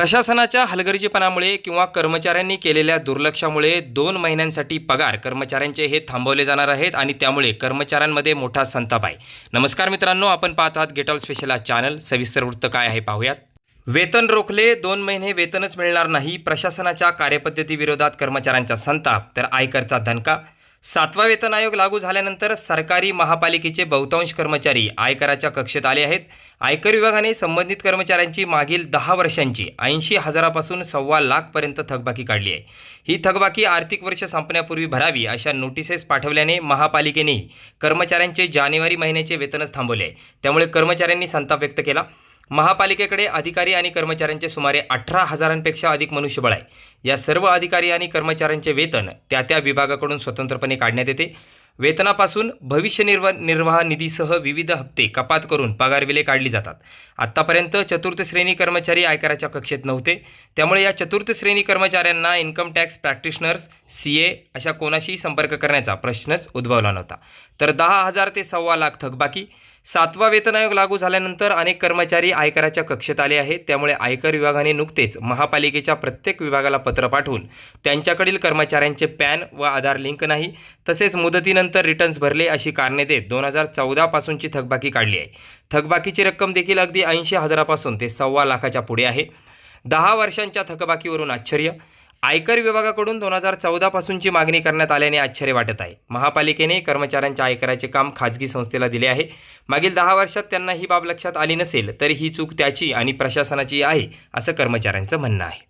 प्रशासनाच्या हलगर्जीपणामुळे किंवा कर्मचाऱ्यांनी केलेल्या दुर्लक्षामुळे दोन महिन्यांसाठी पगार कर्मचाऱ्यांचे हे थांबवले जाणार आहेत आणि त्यामुळे कर्मचाऱ्यांमध्ये मोठा संताप आहे. नमस्कार मित्रांनो आपण पाहत आहात गेटॉल स्पेशल हा चॅनल सविस्तर वृत्त काय आहे पाहूयात. वेतन रोखले दोन महिने वेतनच मिळणार नाही प्रशासनाच्या कार्यपद्धतीविरोधात कर्मचाऱ्यांचा संताप तर आयकरचा धनका सातवा वेतन आयोग लागू झाल्यानंतर सरकारी महापालिकेचे बहुतांश कर्मचारी आयकराच्या कक्षेत आले आहेत. आयकर विभागाने संबंधित कर्मचाऱ्यांची मागील दहा वर्षांची ऐंशी हजारापासून सव्वा लाखपर्यंत थकबाकी काढली आहे. ही थकबाकी आर्थिक वर्ष संपण्यापूर्वी भरावी अशा नोटिसेस पाठवल्याने महापालिकेनेही कर्मचाऱ्यांचे जानेवारी महिन्याचे वेतनच थांबवले आहे. त्यामुळे कर्मचाऱ्यांनी संताप व्यक्त केला. महापालिकेकडे अधिकारी आणि कर्मचाऱ्यांचे सुमारे अठरा हजारांपेक्षा अधिक मनुष्यबळ आहे. या सर्व अधिकारी आणि कर्मचाऱ्यांचे वेतन त्या त्या विभागाकडून स्वतंत्रपणे काढण्यात येते. वेतनापासून भविष्य निर्वाह निर्वाह निधीसह विविध हप्ते कपात करून पगारविले काढली जातात. आत्तापर्यंत चतुर्थ श्रेणी कर्मचारी आयकराच्या कक्षेत नव्हते. त्यामुळे या चतुर्थ श्रेणी कर्मचाऱ्यांना income tax practitioners C A अशा कोणाशीही संपर्क करण्याचा प्रश्नच उद्भवला नव्हता. तर दहा हजार ते सव्वा लाख थकबाकी सातवा वेतन आयोग लागू झाल्यानंतर अनेक कर्मचारी आयकराच्या कक्षेत आले आहेत. त्यामुळे आयकर विभागाने नुकतेच महापालिकेच्या प्रत्येक विभागाला पत्र पाठवून त्यांच्याकडील कर्मचाऱ्यांचे पॅन व आधार लिंक नाही तसेच मुदतीनंतर रिटर्न्स भरले अशी कारणे देत दोन हजार चौदापासूनची थकबाकी काढली आहे. थकबाकीची रक्कम देखील अगदी ऐंशी हजारापासून ते सव्वा लाखाच्या पुढे आहे. दहा वर्षांच्या थकबाकीवरून आश्चर्य! आयकर विभागाकडून दोन हजार चौदापासूनची मागणी करण्यात आल्याने आश्चर्य वाटत आहे. महापालिकेने कर्मचाऱ्यांच्या आयकराचे काम खाजगी संस्थेला दिले आहे. मागील दहा वर्षात त्यांना ही बाब लक्षात आली नसेल तर ही चूक त्याची आणि प्रशासनाची आहे असं कर्मचाऱ्यांचं म्हणणं आहे.